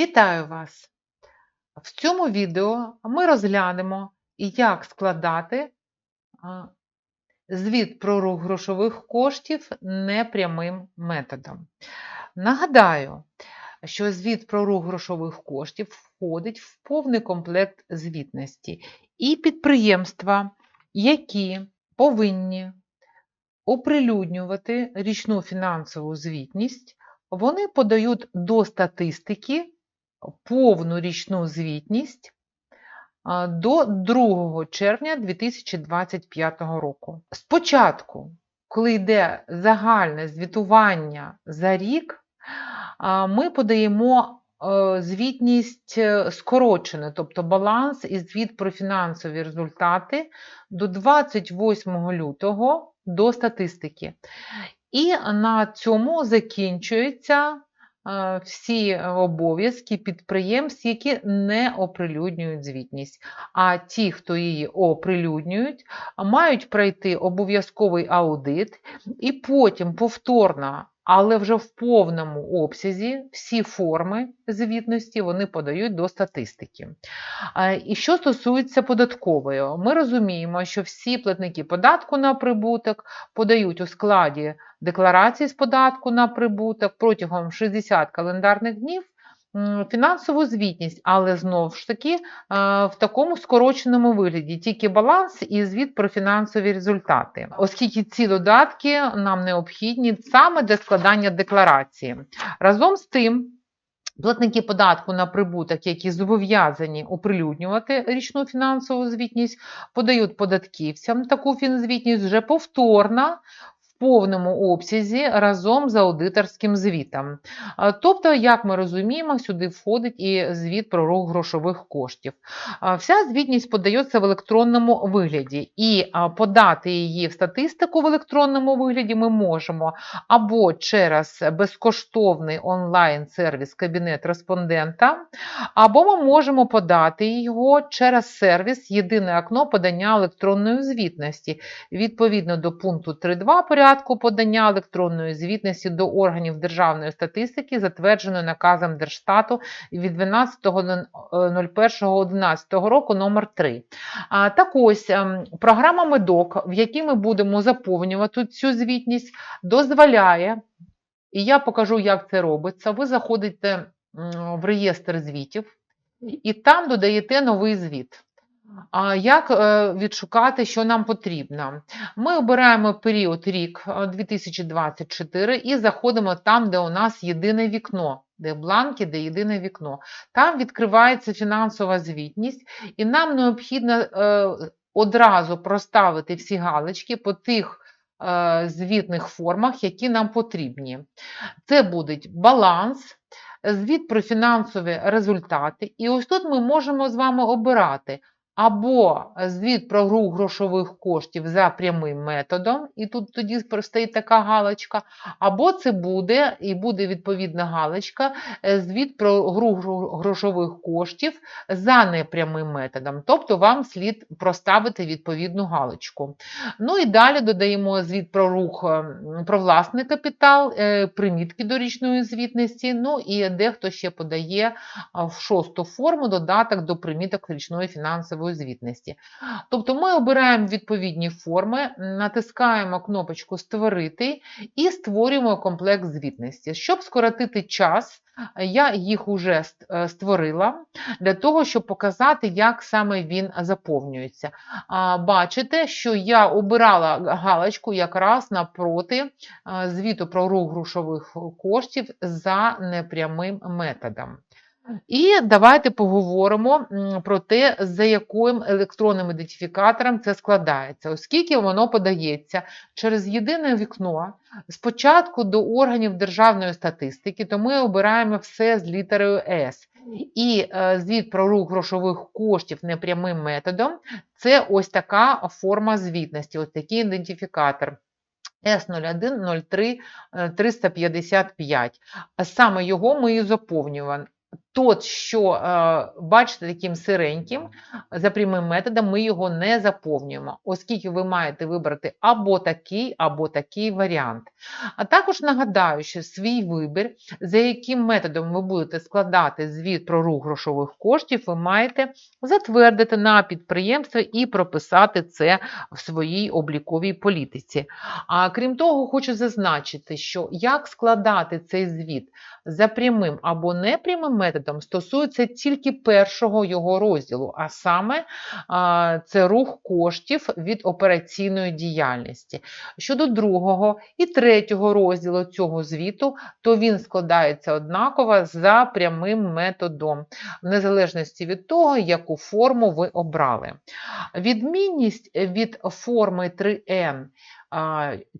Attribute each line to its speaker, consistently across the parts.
Speaker 1: Вітаю вас! В цьому відео ми розглянемо, як складати звіт про рух грошових коштів непрямим методом. Нагадаю, що звіт про рух грошових коштів входить в повний комплект звітності і підприємства, які повинні оприлюднювати річну фінансову звітність, вони подають до статистики повну річну звітність до 2 червня 2025 року. Спочатку, коли йде загальне звітування за рік, ми подаємо е, звітність е, скорочену, тобто баланс і звіт про фінансові результати до 28 лютого до статистики. І на цьому закінчуються е, всі обов'язки підприємств, які не оприлюднюють звітність. А ті, хто її оприлюднюють, мають пройти обов'язковий аудит і потім повторно, але вже в повному обсязі всі форми звітності вони подають до статистики. І що стосується податкової, ми розуміємо, що всі платники податку на прибуток подають у складі декларації з податку на прибуток протягом 60 календарних днів фінансову звітність, але знову ж таки е, в такому скороченому вигляді, тільки баланс і звіт про фінансові результати, оскільки ці додатки нам необхідні саме для складання декларації. Разом з тим, Платники податку на прибуток, які зобов'язані оприлюднювати річну фінансову звітність, подають податківцям таку фінзвітність вже повторно повному обсязі разом з аудиторським звітом. Тобто, як ми розуміємо, сюди входить і звіт про рух грошових коштів. Вся звітність подається в електронному вигляді, і подати її в статистику в електронному вигляді ми можемо або через безкоштовний онлайн-сервіс кабінет респондента, або ми можемо подати його через сервіс Єдине окно подання електронної звітності відповідно до пункту 3.2 порядку подання електронної звітності до органів державної статистики, затвердженої наказом Держстату від 12.01.11 року номер 3. А, Так ось, ем, програма Медок, в якій ми будемо заповнювати цю звітність, дозволяє, і я покажу, як це робиться. Ви заходите в реєстр звітів і там додаєте новий звіт. Як е, відшукати, що нам потрібно? Ми обираємо період рік е, 2024 і заходимо там, де у нас єдине вікно, де бланки, де єдине вікно. Там відкривається фінансова звітність, і нам необхідно е, одразу проставити всі галочки по тих е, звітних формах, які нам потрібні. Це буде баланс, звіт про фінансові результати. І ось тут ми можемо з вами обирати або звіт про рух грошових коштів за прямим методом, і тут тоді стоїть така галочка, або це буде, і буде відповідна галочка, е, звіт про гру грошових коштів за непрямим методом. Тобто вам слід проставити відповідну галочку. Ну і далі додаємо звіт про рух, ем, про власний капітал, е, примітки до річної звітності, ну і дехто ще подає в шосту форму додаток до приміток річної фінансової звітності. Тобто ми обираємо відповідні форми, натискаємо кнопочку Створити і створюємо комплект звітності. Щоб скоротити час, я їх уже створила для того, щоб показати, як саме він заповнюється. Бачите, що я обирала галочку якраз напроти звіту про рух грошових коштів за непрямим методом. І давайте поговоримо про те, за яким електронним ідентифікатором це складається, оскільки воно подається через єдине вікно спочатку до органів державної статистики, то ми обираємо все з літерою С. І е, звіт про рух грошових коштів непрямим методом це ось така форма звітності, ось такий ідентифікатор. С01 03 355. Саме його ми і заповнюємо. Тот, що е, бачите таким сиреньким, за прямим методом ми його не заповнюємо, оскільки ви маєте вибрати або такий, або такий варіант. А також нагадаю, що свій вибір, за яким методом ви будете складати звіт про рух грошових коштів, ви маєте затвердити на підприємстві і прописати це в своїй обліковій політиці. А крім того, хочу зазначити, що як складати цей звіт за прямим або непрямим методом стосується тільки першого його розділу, а саме це рух коштів від операційної діяльності. Щодо другого і третього розділу цього звіту, то він складається однаково за прямим методом, в незалежності від того, яку форму ви обрали. Відмінність від форми 3N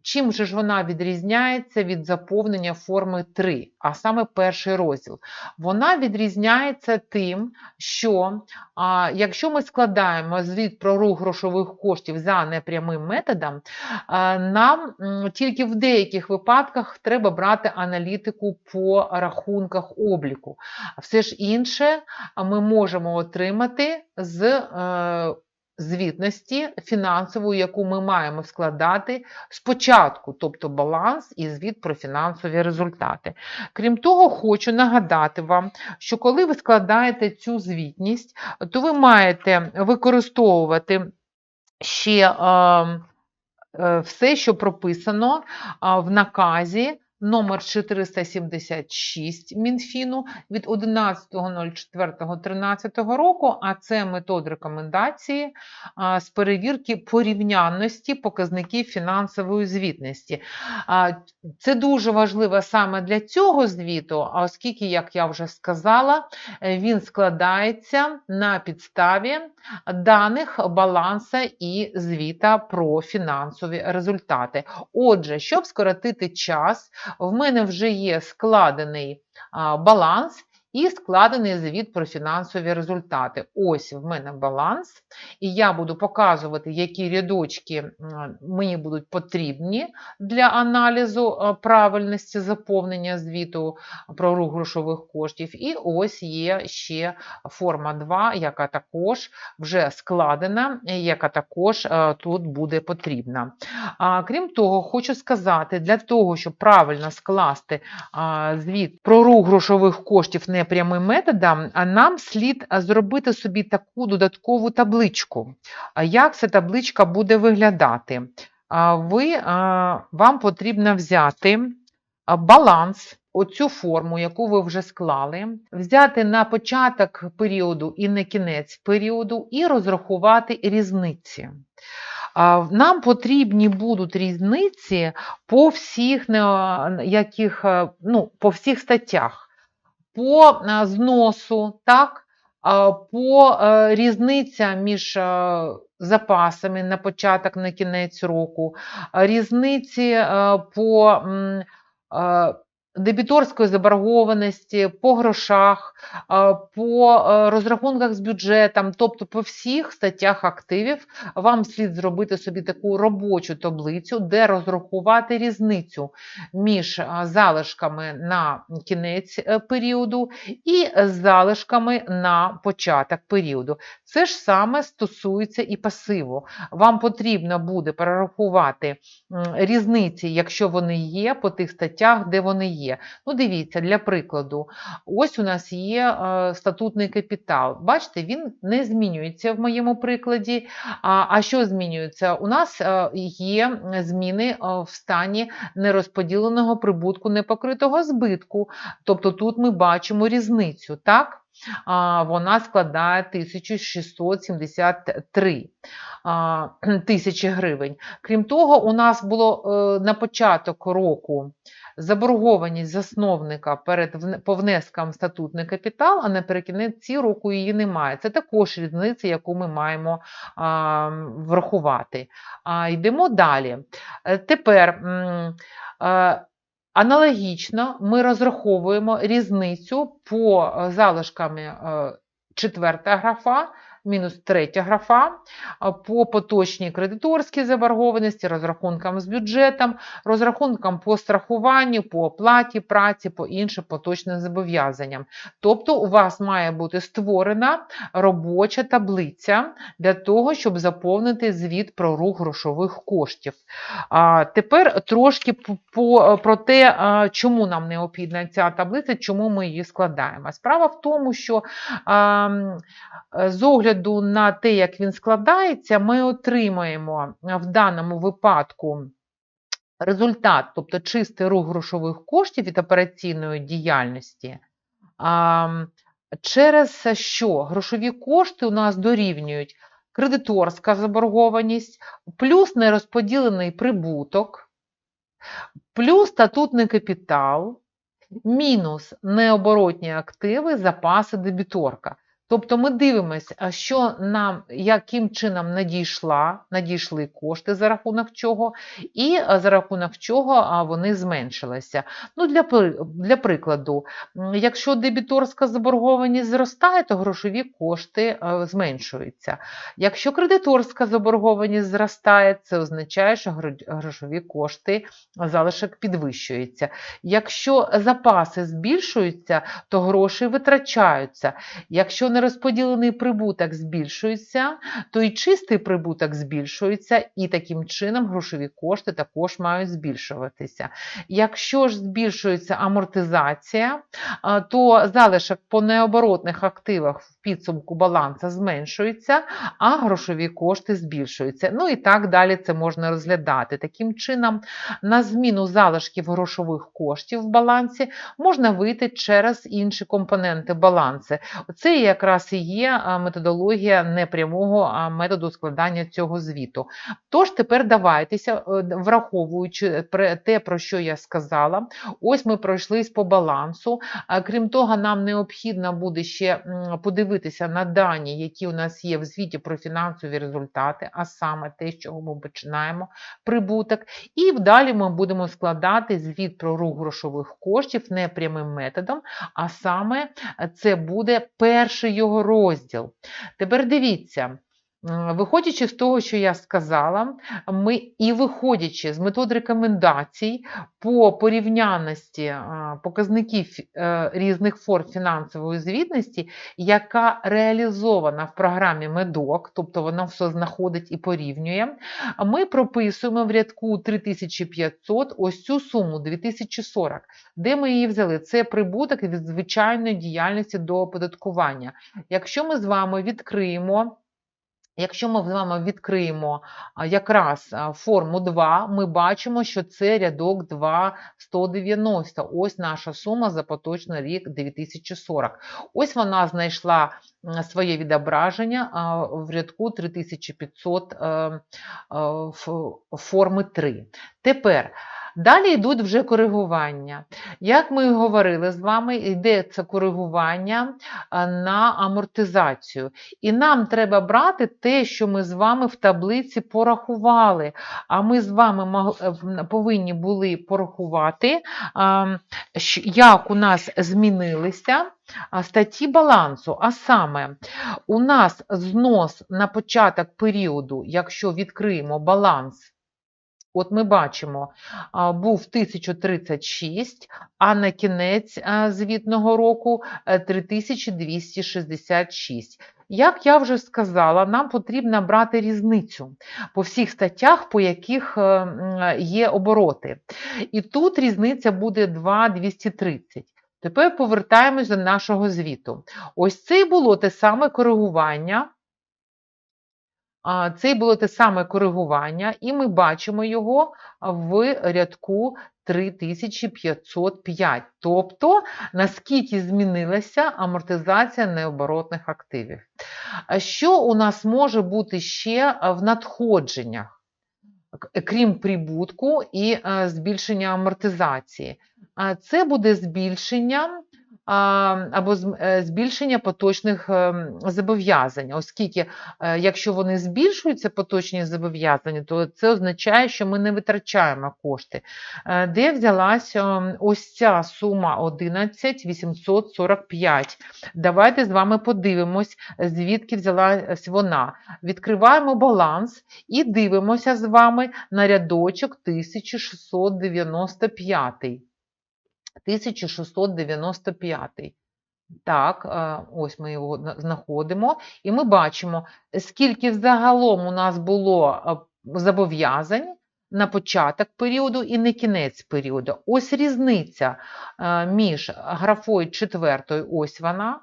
Speaker 1: Чим же ж вона відрізняється від заповнення форми 3, а саме перший розділ? Вона відрізняється тим, що а, якщо ми складаємо звіт про рух грошових коштів за непрямим методом, а, нам тільки в деяких випадках треба брати аналітику по рахунках обліку. Все ж інше ми можемо отримати з е, звітності фінансової, яку ми маємо складати спочатку, тобто баланс і звіт про фінансові результати. Крім того, хочу нагадати вам, що коли ви складаєте цю звітність, то ви маєте використовувати ще е, е, все, що прописано в наказі номер 476 Мінфіну від 11.04.13 року, а це метод рекомендації з перевірки порівнянності показників фінансової звітності. Це дуже важливо саме для цього звіту, оскільки, як я вже сказала, він складається на підставі даних баланса і звіта про фінансові результати. Отже, щоб скоротити час, в мене вже є складений баланс і складений звіт про фінансові результати. Ось в мене баланс, і я буду показувати, які рядочки мені будуть потрібні для аналізу правильності заповнення звіту про рух грошових коштів. І ось є ще форма 2, яка також вже складена, яка також тут буде потрібна. Крім того, хочу сказати, для того, щоб правильно скласти звіт про рух грошових коштів непрямим методом, а нам слід зробити собі таку додаткову табличку. Як ця табличка буде виглядати? Ви, Вам потрібно взяти баланс. Оцю форму, яку ви вже склали, взяти на початок періоду і на кінець періоду, і розрахувати різниці. Нам потрібні будуть різниці по всіх, яких, ну, по всіх статтях, по е, зносу, так? по е, різниця між е, запасами на початок, на кінець року, різниці по дебіторської заборгованості, по грошах, по е, розрахунках з бюджетом, тобто по всіх статтях активів вам слід зробити собі таку робочу таблицю, де розрахувати різницю між залишками на кінець е, періоду і залишками на початок періоду. Це ж саме стосується і пасиву. Вам потрібно буде перерахувати різниці, якщо вони є, по тих статтях, де вони є. Ну, дивіться, для прикладу, ось у нас є е, статутний капітал. Бачите, він не змінюється в моєму прикладі. А, що змінюється? У нас е, є зміни е, в стані нерозподіленого прибутку непокритого збитку. Тобто тут ми бачимо різницю, так? Вона складає 1673 а, тисячі гривень. Крім того, у нас було на початок року заборгованість засновника перед по внескам в статутний капітал, а наприкінці року її немає. Це також різниця, яку ми маємо а, врахувати. А, йдемо далі. Е, Тепер. м, е, Аналогічно ми розраховуємо різницю по залишками е, четверта графа мінус третя графа по поточній кредиторській заборгованості, розрахункам з бюджетом, розрахункам по страхуванню, по оплаті праці, по іншим поточним зобов'язанням. Тобто у вас має бути створена робоча таблиця для того, щоб заповнити звіт про рух грошових коштів. А, Тепер трошки по, про те, чому нам необхідна ця таблиця, чому ми її складаємо. Справа в тому, що з огляду на те, як він складається, ми отримаємо в даному випадку результат, тобто чистий рух грошових коштів від операційної діяльності. Через що грошові кошти у нас дорівнюють кредиторська заборгованість, плюс нерозподілений прибуток, плюс статутний капітал, мінус необоротні активи, запаси дебіторка. Тобто ми дивимося, що нам, яким чином надійшла, надійшли кошти, за рахунок чого, і за рахунок чого вони зменшилися. Ну, для, для прикладу, якщо дебіторська заборгованість зростає, то грошові кошти зменшуються. Якщо кредиторська заборгованість зростає, це означає, що грошові кошти залишок підвищується. Якщо запаси збільшуються, то гроші витрачаються. Якщо нерозподілений прибуток збільшується, то і чистий прибуток збільшується, і таким чином грошові кошти також мають збільшуватися. Якщо ж збільшується амортизація, то залишок по необоротних активах в підсумку баланса зменшується, а грошові кошти збільшуються. Ну і так далі це можна розглядати. Таким чином, на зміну залишків грошових коштів в балансі можна вийти через інші компоненти балансу. Це якраз і є методологія непрямого методу складання цього звіту. Тож тепер давайтеся, е, враховуючи те, про що я сказала, ось ми пройшлись по балансу. Крім того, нам необхідно буде ще подивитися на дані, які у нас є в звіті про фінансові результати, а саме те, з чого ми починаємо, прибуток. І далі ми будемо складати звіт про рух грошових коштів непрямим методом, а саме е, це буде перший його розділ. Тепер дивіться. М, Виходячи з того, що я сказала, ми і виходячи з метод рекомендацій по порівнянності а, показників е, різних форм фінансової звітності, яка реалізована в програмі Медок, тобто вона все знаходить і порівнює, ми прописуємо в рядку 3500 ось цю суму 2040. Де ми її взяли? Це прибуток від звичайної діяльності до оподаткування. Якщо ми з вами відкриємо Якщо ми з вами відкриємо якраз форму 2, ми бачимо, що це рядок 2,190. Ось наша сума за поточний рік 2040. Ось вона знайшла своє відображення в рядку 3500 е, е, форми 3. Тепер далі йдуть вже коригування. Як ми говорили з вами, йде це коригування на амортизацію. І нам треба брати те, що ми з вами в таблиці порахували. А ми з вами е, повинні були порахувати, як у нас змінилися статті балансу. А саме, у нас знос на початок періоду, якщо відкриємо баланс. От ми бачимо, був 1036, а на кінець звітного року е, 3266. Як я вже сказала, нам потрібно брати різницю по всіх статтях, по яких е, є обороти. І тут різниця буде 2,230. Тепер повертаємось до нашого звіту. Ось це і було те саме коригування. Це було те саме коригування, і ми бачимо його в рядку 3505. Тобто, наскільки змінилася амортизація необоротних активів. Що у нас може бути ще в надходженнях, крім прибутку і е, збільшення амортизації? Це буде збільшення або е, збільшення поточних ем, зобов'язань, оскільки е, якщо вони збільшуються, поточні зобов'язання, то це означає, що ми не витрачаємо кошти. Е, Де взялася ось ця сума 11 845? Давайте з вами подивимось, звідки взялась вона. Відкриваємо баланс і дивимося з вами на рядочок 1695. 1695. Так, е, ось ми його знаходимо, і ми бачимо, скільки взагалом у нас було е, зобов'язань на початок періоду і на кінець періоду. Ось різниця е, між графою четвертою, ось вона,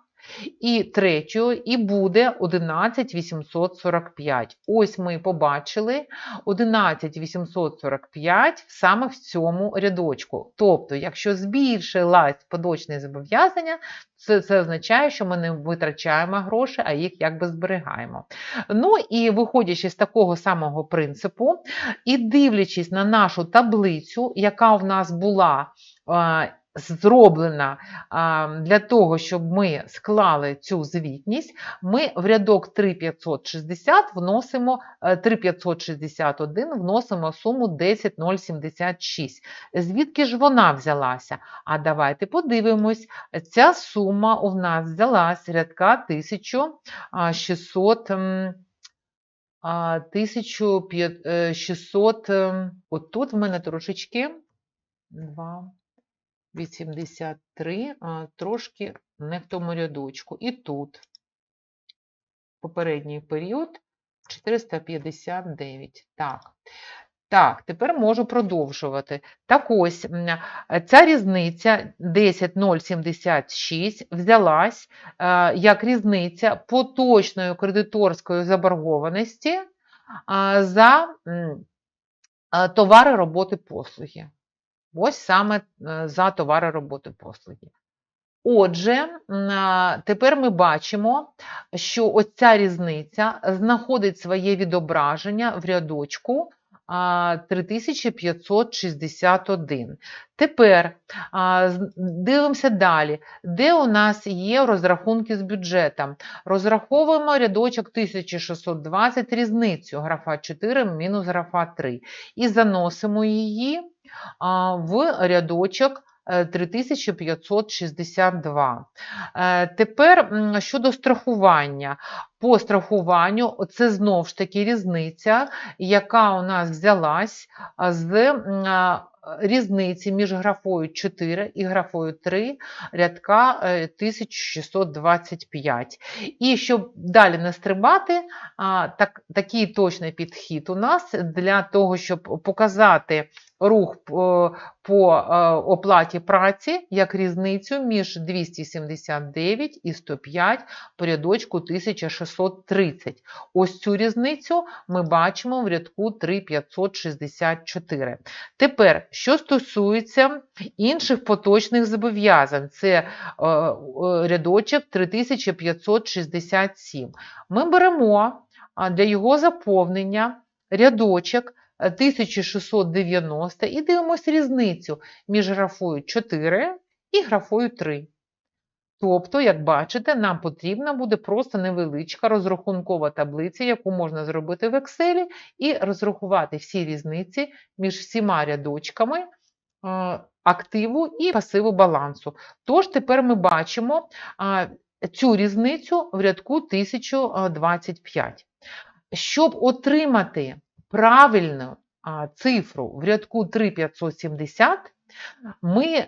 Speaker 1: і третьою, і буде 11845. Ось ми побачили 11845 саме в цьому рядочку. Тобто, якщо збільшилась поточне зобов'язання, це, це означає, що ми не витрачаємо гроші, а їх якби зберігаємо. Ну і виходячи з такого самого принципу, і дивлячись на нашу таблицю, яка в нас була. Е, Зроблена для того, щоб ми склали цю звітність, ми в рядок 3560 вносимо е, 3561 вносимо суму 10076. Звідки ж вона взялася? А давайте подивимось. Ця сума у нас взялась рядка 1600. 1600, ем, от тут в мене трошечки 2, 83, трошки не в тому рядочку. І тут попередній період 459. Так. Так, тепер можу продовжувати. Так ось, ця різниця 10,076 взялась е, як різниця поточної кредиторської заборгованості за е, товари, роботи, послуги. Ось саме е, за товари, роботи, послуги. Отже, тепер ми бачимо, що ось ця різниця знаходить своє відображення в рядочку 3561. Тепер дивимося далі, де у нас є розрахунки з бюджетом. Розраховуємо рядочок 1620 різницю, графа 4 мінус графа 3, і заносимо її в рядочок е, 3562. Е, Тепер щодо страхування. По страхуванню це знов ж таки різниця, яка у нас взялась з різниці між графою 4 і графою 3 рядка е, 1625. І щоб далі не стрибати, так, такий точний підхід у нас для того, щоб показати рух по, по е, оплаті праці як різницю між 279 і 105 по рядочку 1630. Ось цю різницю ми бачимо в рядку 3564. Тепер, що стосується інших поточних зобов'язань, це е, е, рядочок 3567. Ми беремо для його заповнення рядочок е, 1690 і дивимося різницю між графою 4 і графою 3. Тобто, як бачите, нам потрібна буде просто невеличка розрахункова таблиця, яку можна зробити в Excel і розрахувати всі різниці між всіма рядочками активу і пасиву балансу. Тож тепер ми бачимо цю різницю в рядку 1025. Щоб отримати правильну цифру в рядку 3570, ми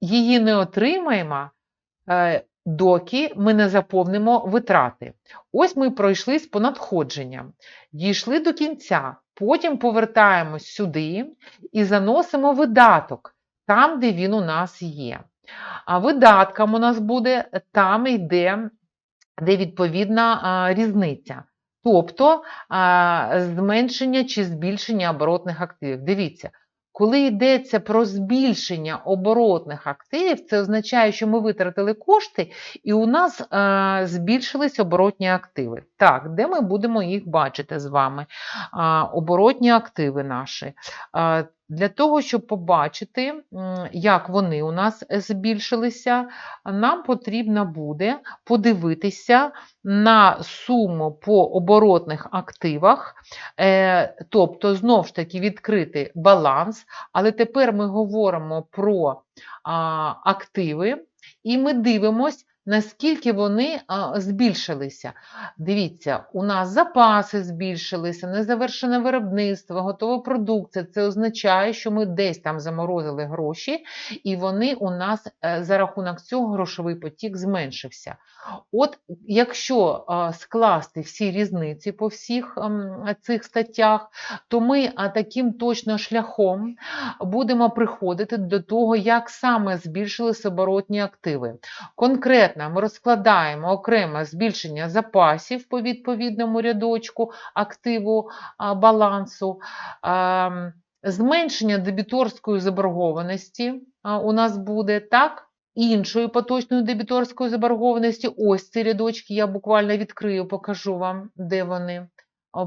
Speaker 1: її не отримаємо, доки ми не заповнимо витрати. Ось ми пройшлись по надходженням, дійшли до кінця, потім повертаємось сюди і заносимо видаток там, де він у нас є. А видаткам у нас буде там йде, де відповідна а, різниця. Тобто а, зменшення чи збільшення оборотних активів. Дивіться, коли йдеться про збільшення оборотних активів, це означає, що ми витратили кошти, і у нас е, збільшились оборотні активи. Так, де ми будемо їх бачити з вами? Е, оборотні активи наші. А, Для того, щоб побачити, як вони у нас збільшилися, нам потрібно буде подивитися на суму по оборотних активах, е, тобто, знов ж таки, відкрити баланс, але тепер ми говоримо про активи, і ми дивимось, наскільки вони збільшилися. Дивіться, у нас запаси збільшилися, незавершене виробництво, готова продукція. Це означає, що ми десь там заморозили гроші, і вони у нас е, за рахунок цього грошовий потік зменшився. От якщо скласти всі різниці по всіх ем, цих статтях, то ми таким точно шляхом будемо приходити до того, як саме збільшилися оборотні активи. Конкретно ми розкладаємо окремо збільшення запасів по відповідному рядочку активу балансу, зменшення дебіторської заборгованості у нас буде так. Іншої поточної дебіторської заборгованості, ось ці рядочки, я буквально відкрию, покажу вам, де вони.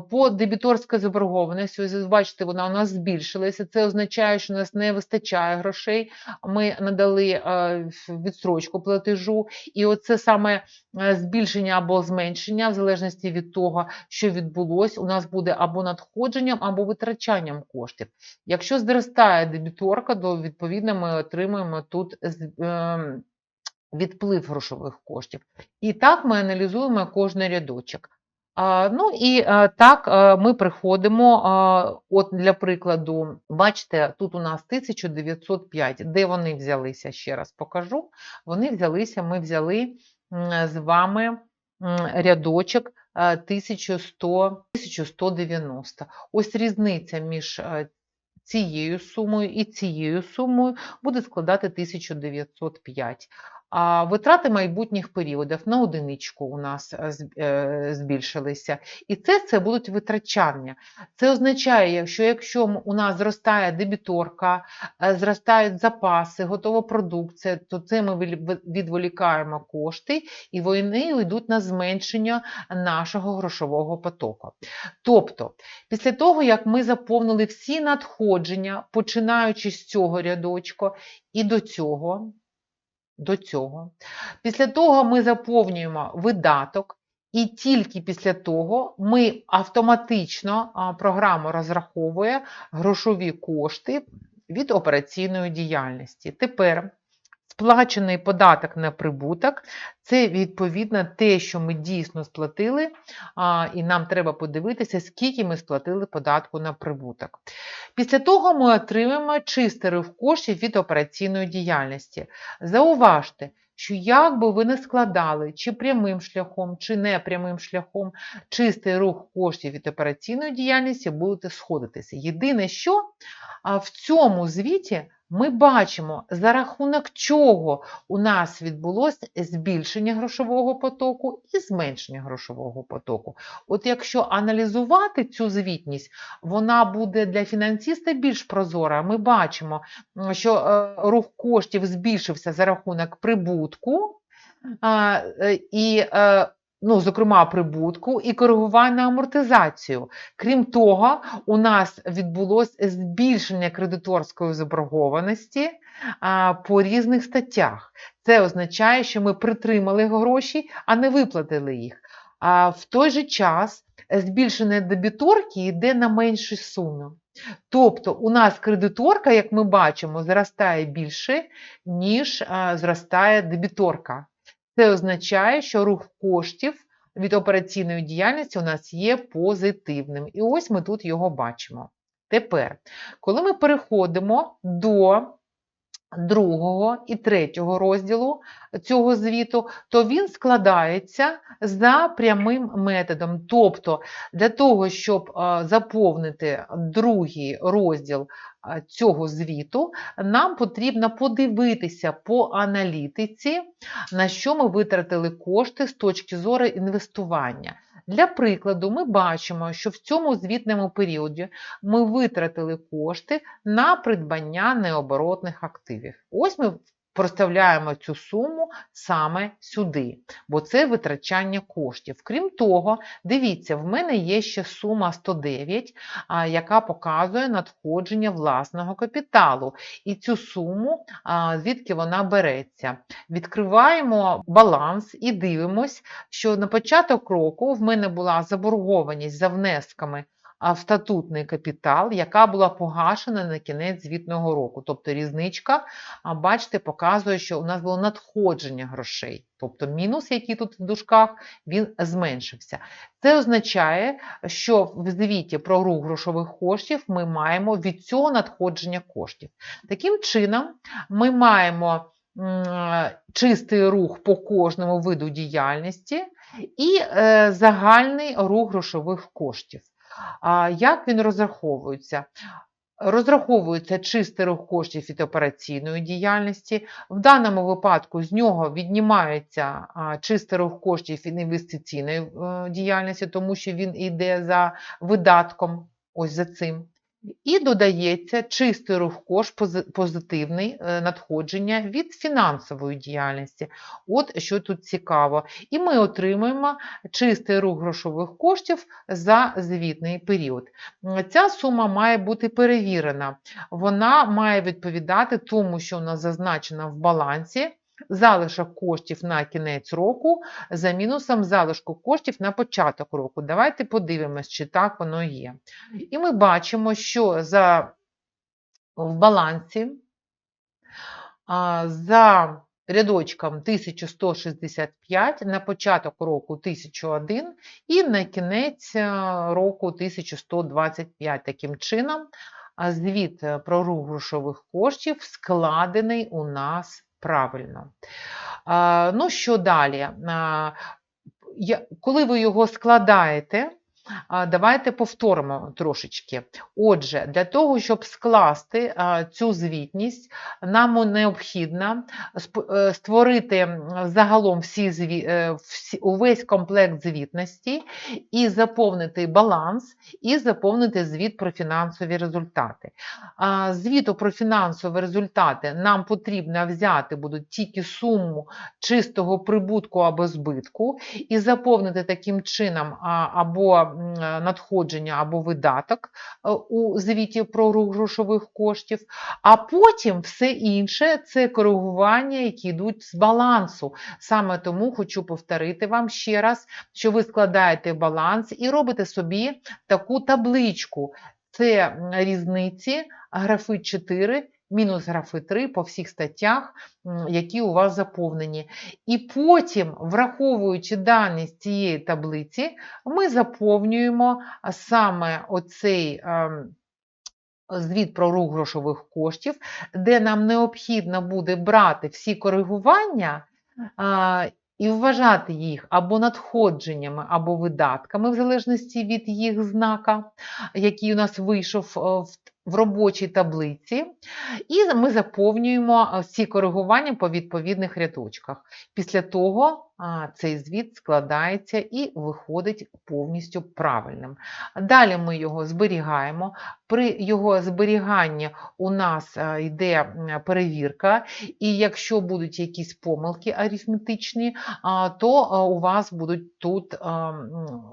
Speaker 1: По дебіторській заборгованості, ось бачите, вона у нас збільшилася. Це означає, що у нас не вистачає грошей. Ми надали е, відстрочку платежу, і оце саме е, збільшення або зменшення, в залежності від того, що відбулось, у нас буде або надходженням, або витрачанням коштів. Якщо зростає дебіторка, то відповідно ми отримуємо тут ем, відплив грошових коштів. І так ми аналізуємо кожний рядочок. Ну і так ми приходимо, от для прикладу, бачите, тут у нас 1905. Де вони взялися? Ще раз покажу. Вони взялися, ми взяли з вами рядочок а, 1100, 1190. Ось різниця між цією сумою і цією сумою буде складати 1905. А витрати майбутніх періодів на одиничку у нас е, е, збільшилися. І це, це будуть витрачання. Це означає, що якщо у нас зростає дебіторка, е, зростають запаси, готова продукція, то це ми відволікаємо кошти, і вони йдуть на зменшення нашого грошового потоку. Тобто, після того, як ми заповнили всі надходження, починаючи з цього рядочка і до цього, до цього. Після того ми заповнюємо видаток, і тільки після того ми автоматично програма розраховує грошові кошти від операційної діяльності. Тепер сплачений податок на прибуток це відповідно те, що ми дійсно сплатили, і нам треба подивитися, скільки ми сплатили податку на прибуток. Після того ми отримаємо чистий рух коштів від операційної діяльності. Зауважте, що як би ви не складали чи прямим шляхом, чи непрямим шляхом, чистий рух коштів від операційної діяльності будете сходитися. Єдине, що в цьому звіті ми бачимо, за рахунок чого у нас відбулося збільшення грошового потоку і зменшення грошового потоку. От якщо аналізувати цю звітність, вона буде для фінансиста більш прозора. Ми бачимо, що е, рух коштів збільшився за рахунок прибутку, е, і, е, ну, зокрема, прибутку і коригування амортизацію. Крім того, у нас відбулося збільшення кредиторської заборгованості а, по різних статтях. Це означає, що ми притримали гроші, а не виплатили їх. А в той же час збільшення дебіторки йде на менші суми. Тобто у нас кредиторка, як ми бачимо, зростає більше, ніж зростає дебіторка. Це означає, що рух коштів від операційної діяльності у нас є позитивним. І ось ми тут його бачимо. Тепер, коли ми переходимо до другого і третього розділу цього звіту, то він складається за прямим методом. Тобто, для того, щоб заповнити другий розділ цього звіту, нам потрібно подивитися по аналітиці, на що ми витратили кошти з точки зору інвестування. Для прикладу, ми бачимо, що в цьому звітному періоді ми витратили кошти на придбання необоротних активів. Ось ми проставляємо цю суму саме сюди, бо це витрачання коштів. Крім того, дивіться, в мене є ще сума 109, яка показує надходження власного капіталу. І цю суму, звідки вона береться. Відкриваємо баланс і дивимось, що на початок року в мене була заборгованість за внесками статутний капітал, яка була погашена на кінець звітного року. Тобто різничка, бачите, показує, що у нас було надходження грошей. Тобто мінус, який тут в дужках, він зменшився. Це означає, що в звіті про рух грошових коштів ми маємо від цього надходження коштів. Таким чином, ми маємо чистий рух по кожному виду діяльності і е, загальний рух грошових коштів. Як він розраховується? Розраховується чистий рух коштів від операційної діяльності. В даному випадку з нього віднімається чистий рух коштів від інвестиційної е, діяльності, тому що він йде за видатком, ось за цим. І додається чистий рух кош, пози- позитивний е, надходження від фінансової діяльності. От що тут цікаво. І ми отримуємо чистий рух грошових коштів за звітний період. Ця сума має бути перевірена. Вона має відповідати тому, що у нас зазначено в балансі. Залишок коштів на кінець року за мінусом залишку коштів на початок року. Давайте подивимось, чи так воно є. І ми бачимо, що за, в балансі за рядочком 1165 на початок року 1001 і на кінець року 1125. Таким чином, звіт е, про грошових коштів складений у нас правильно. Ну, що далі? Коли ви його складаєте, Давайте повторимо трошечки. Отже, для того, щоб скласти цю звітність, нам необхідно е, створити загалом всі, е, всі, увесь комплект звітності і заповнити баланс, і заповнити звіт про фінансові результати. Звіту про фінансові результати нам потрібно взяти будуть тільки суму чистого прибутку або збитку і заповнити таким чином або надходження, або видаток е, у звіті про рух грошових коштів, а потім все інше це коригування, які йдуть з балансу. Саме тому хочу повторити вам ще раз, що ви складаєте баланс і робите собі таку табличку. Це різниці графи 4 мінус графи 3 по всіх статтях, які у вас заповнені. І потім, враховуючи дані з цієї таблиці, ми заповнюємо саме оцей ем, звіт про рух грошових коштів, де нам необхідно буде брати всі коригування і вважати їх або надходженнями, або видатками, в залежності від їх знака, який у нас вийшов е, в, робочій таблиці. І ми заповнюємо е, всі коригування по відповідних рядочках. Після того цей звіт складається і виходить повністю правильним. Далі ми його зберігаємо. При його зберіганні у нас е, йде перевірка, і якщо будуть якісь помилки арифметичні, то е, у вас будуть тут е,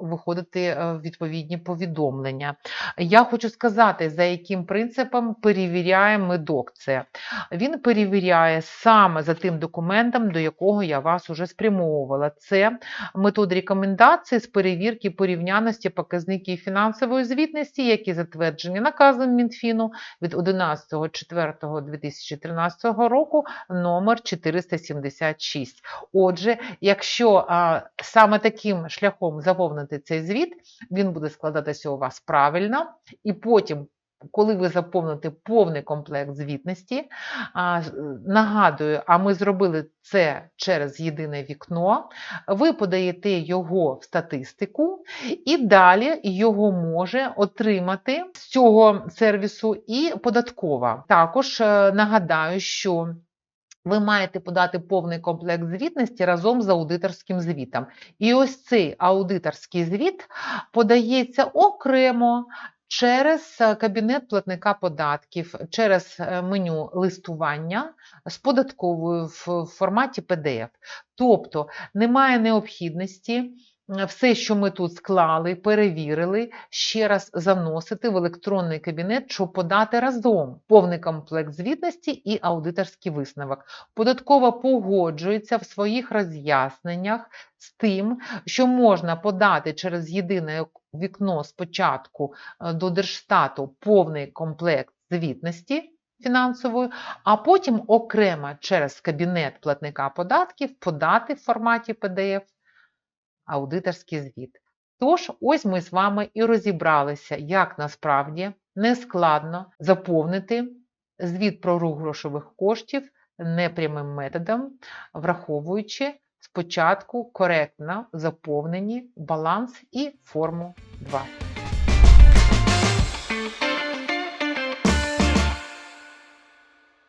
Speaker 1: виходити відповідні повідомлення. Я хочу сказати, за яким принципом перевіряє медок це. Він перевіряє саме за тим документом, до якого я вас уже спрямовувала. Це методи рекомендацій з перевірки порівняності показників фінансової звітності, які затверджені наказом Мінфіну від 11.04.2013 року номер 476. Отже, якщо а, саме таким шляхом заповнити цей звіт, він буде складатися у вас правильно, і потім. Коли ви заповните повний комплект звітності, нагадую, а ми зробили це через єдине вікно, ви подаєте його в статистику, і далі його може отримати з цього сервісу і податкова. Також е, нагадаю, що ви маєте подати повний комплект звітності разом з аудиторським звітом. І ось цей аудиторський звіт подається окремо через е, кабінет платника податків, через е, меню листування з податковою в форматі PDF. Тобто немає необхідності все, що ми тут склали, перевірили, ще раз заносити в електронний кабінет, щоб подати разом повний комплект звітності і аудиторський висновок. Податкова погоджується в своїх роз'ясненнях з тим, що можна подати через єдине вікно спочатку е, до Держстату повний комплект звітності фінансової, а потім окремо через кабінет платника податків подати в форматі PDF аудиторський звіт. Тож, ось ми з вами і розібралися, як насправді нескладно заповнити звіт про рух грошових коштів непрямим методом, враховуючи спочатку коректно заповнені баланс і форму 2.